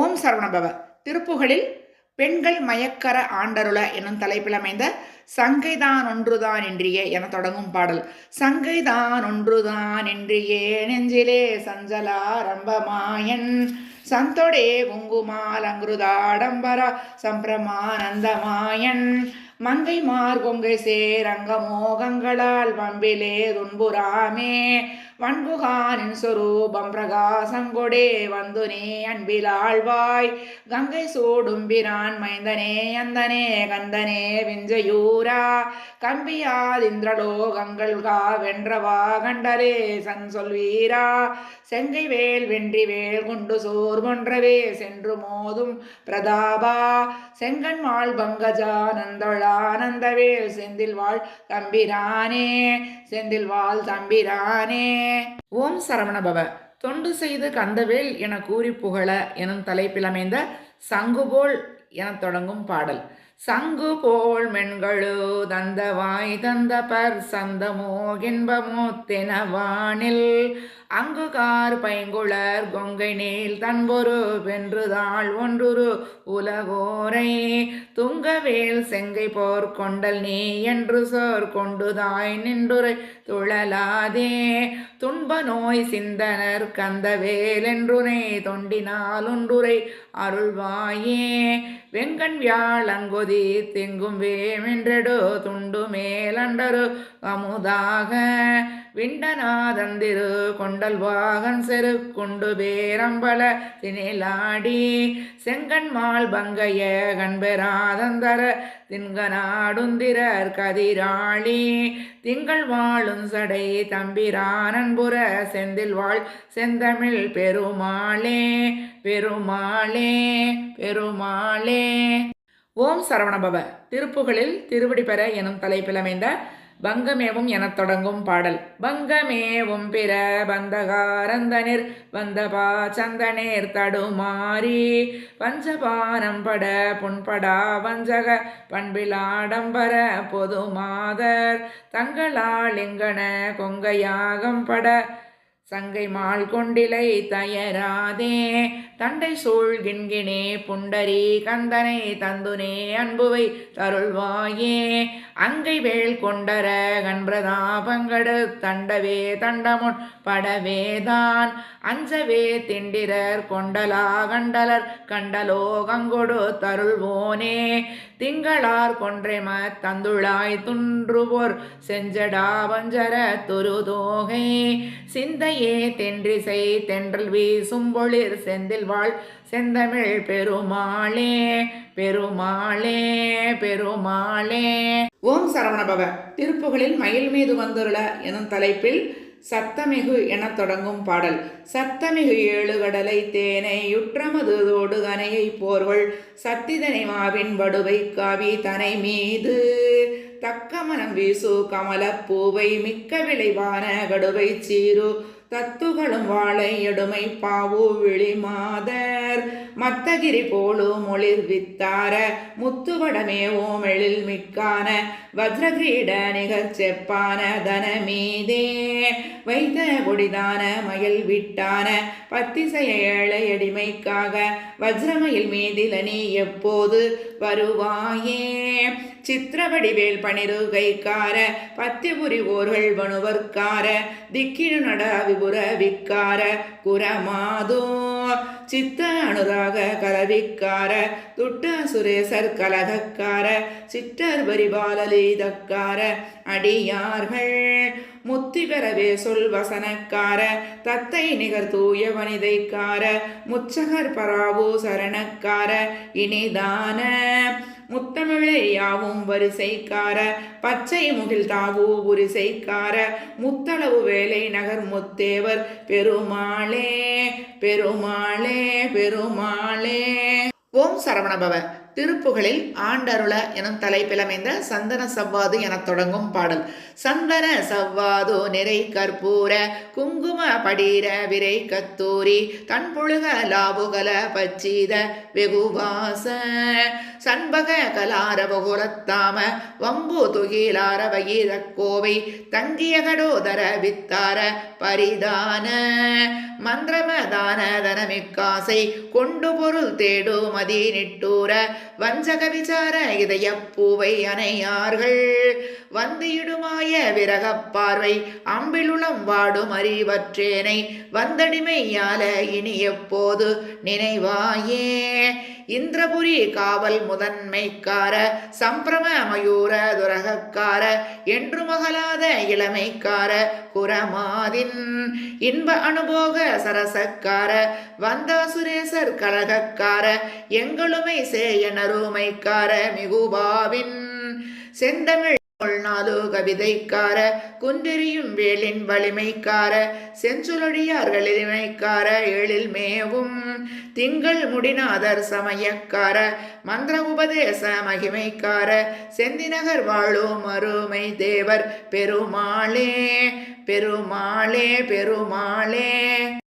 ஓம் சரவணபவ. திருப்புகளில் பெண்கள் மயக்கர ஆண்டருள எனும் தலைப்பில் அமைந்த சங்கைதான் ஒன்றுதான் என்றியே என தொடங்கும் பாடல். சங்கைதான் ஒன்றுதான் என்றியே நெஞ்சிலே சஞ்சலாரம்பமாயன். சந்தொடே குங்குமால் அங்குருதாடம்பரா சம்பிரமானந்தமாயன். மங்கை மார்கொங்கை சேரங்க மோகங்களால் வம்பிலே துன்புராமே வன்புகானின் சொரூபம் பிரகாசங்கொடே வந்து நீ அன்பிலாழ்வாய். கங்கை சூடும்பிரான் மைந்தனே அந்தனே கந்தனே விஞ்சயூரா. கம்பியாதிந்திரலோகங்கள் கா வென்றவா கண்டரே சன் சொல்வீரா செங்கை வேல் வென்றி வேல் கொண்டு சோர் கொன்றவே சென்று மோதும் பிரதாபா. செங்கன்மாள் பங்கஜானந்தளானந்தவேல் செந்தில் வாழ் தம்பிரானே. செந்தில் வாழ் தம்பிரானே. ஓம் சரவணபவ. தொண்டு செய்து கந்தவேல் என கூறி புகழ எனும் தலைப்பில் அமைந்த சங்குபோல் என தொடங்கும் பாடல். சங்கு போல் மென்களோ தந்தவாய் தந்த பர் சந்தமோ தெனவானில் அங்குகார் பைங்குளர் கொங்கை நீல் தன்பொரு வென்றுதாள் ஒன்றுரு உலகோரை. துங்கவேல் செங்கை போர் கொண்டல் நீ என்று சோர் கொண்டுதாய் நின்றுரை துழலாதே. துன்ப நோய் சிந்தனர் கந்தவேல் என்றுரை தொண்டினால் ஒன்றுரை அருள்வாயே. வெங்கண் வியாழங்கொதி திங்கும் வேமென்றெடு துண்டு மேலண்டரு அமுதாக விண்டநாதந்திரு கொண்டல் வாகன் செரு கொண்டு பேரம்பல தினிலாடி. செங்கன்மால் பங்கைய கண்பெராதந்தர தின்கநாடுந்திரர் கதிராளி. திங்கள் வாழும் சடை தம்பிரானன்புர செந்தில் வாழ் செந்தமிழ் பெருமாளே பெருமாளே பெருமாளே. ஓம் சரவணபவ திருப்புகளில் திருவடி பெற எனும் தலைப்பில் அமைந்த பங்கமேவும் எனத் தொடங்கும் பாடல். பங்கமேவும் பிற பந்தகாரந்தனிர் வந்தபா சந்தனேர் தடுமாறி பஞ்சபானம் பட புண்படா வஞ்சக பண்பிலாடம்பர பொது மாதர் தங்களாளிங்கன கொங்கையாகம் பட சங்கை மால் கொண்டிலை தயராதே. தண்டை சூழ்கின்கினே புண்டரி கந்தனை தந்துனே அன்புவை தருள்வாயே. அங்கை வேல் கொண்டர கண்பிரதாபங்கடு தண்டவே தண்டமுன் படவேதான் அஞ்சவே திண்டிரர் கொண்டலா கண்டலர் கண்டலோ கங்கொடு தருள்வோனே. திங்களார் கொன்றைம தந்துளாய் துன்றுபோர் செஞ்சடா வஞ்சர துருதோகை. சிந்தையே தென்றிசை தென்றல் வீசும் பொழிர் செந்தில் வாழ். செந்தமிழ் பெருமாளே பெருமாளே பெருமாளே. ஓம் சரவணபவ. திருப்புகளில் மயில் மீது வந்துருள எனும் தலைப்பில் சத்தமிகு என தொடங்கும் பாடல். சத்தமிகு ஏழு கடலை தேனை யுற்றமது தோடு கனையை போர்வள் சத்திதனை மாவின் வடுவை காவி தனை மீது. தக்கமனம் வீசு கமலப் பூவை மிக்க விளைவான கடுவை சீரு தத்துகளும் வாழை எடுமை பாவு விழி மாதர். மத்தகிரி போலும் ஒளிர் வித்தார முத்துவடமேவும் எழில் மிக்கான வஜ்ரகிரீட நிகர் செப்பான தனமீதே. வைத்த கொடிதான மயில் விட்டான பத்திசைய ஏழை அடிமைக்காக வஜ்ரமயில் மீதில நீ எப்போது வருவாயே? சித்திரவடிவேல் பனிரு கைக்கார பத்திபுரி ஓர்கள் வணுவர்க்கார திக்கிழு நட விபுர விக்கார குரமாதோ? சித்த அனுராக கலவிக்கார துட்ட சுரேசர் கலகக்கார சிற்றர் பரிபாலலீதக்கார அடியார்கள். முத்தி பெறவே சொல் வசனக்கார தத்தை நிகர் தூய வனிதைக்கார முச்சகர் பராவு சரணக்கார இனிதான. முத்தமிழை யாவும் வரிசைக்கார பச்சை முகில் தாவோ உரிசைக்கார முத்தளவு வேலை நகர் முத்தேவர் பெருமாளே பெருமாளே. பெருமாளே. ஓம் சரவணபவ. திருப்புகளில் ஆண்டருள எனும் தலைப்பிலமைந்த சந்தன சவ்வாது எனத் தொடங்கும் பாடல். சந்தன சவ்வாது நிறை கற்பூர குங்கும படீர விரை கத்தூரி தன்புழுக லாபுகல பச்சீத வெகுவாச. சண்பக கலார பகுலத்தாம வம்பு துகிலார வயிர தங்கிய கடோதர வித்தார பரிதான மந்திரமதான தனமிக்காசை கொண்டு பொருள் தேடு மதி நிட்டூர வஞ்சக விசார இதய பூவை அணையார்கள். வந்திடுமாய விரகப் பார்வை அம்பிலுளம் வாடும் அறிவற்றேனை வந்தடிமையால இனி எப்போது நினைவாயே. இந்திரபுரி காவல் முதன்மைக்கார சம்பிரம மயூர துரகக்கார என்று மகளாத இளமைக்கார குரமாதின் இன்ப அனுபோக சரசக்கார வந்தாசுரேசர் கழகக்கார எங்களுமை சேயனருமைக்கார மிகுபாவின் செந்தமிழ் கொள்நாதோ கவிதைக்கார குன்றெறியும் வேலின் வலிமைக்கார செஞ்சுலடியார்கள் எளிமைக்கார எழில் மேவும் திங்கள் முடிநாதர் சமயக்கார மந்திர உபதேச மகிமைக்கார செந்திநகர் வாழும் அருமை தேவர் பெருமாளே பெருமாளே பெருமாளே.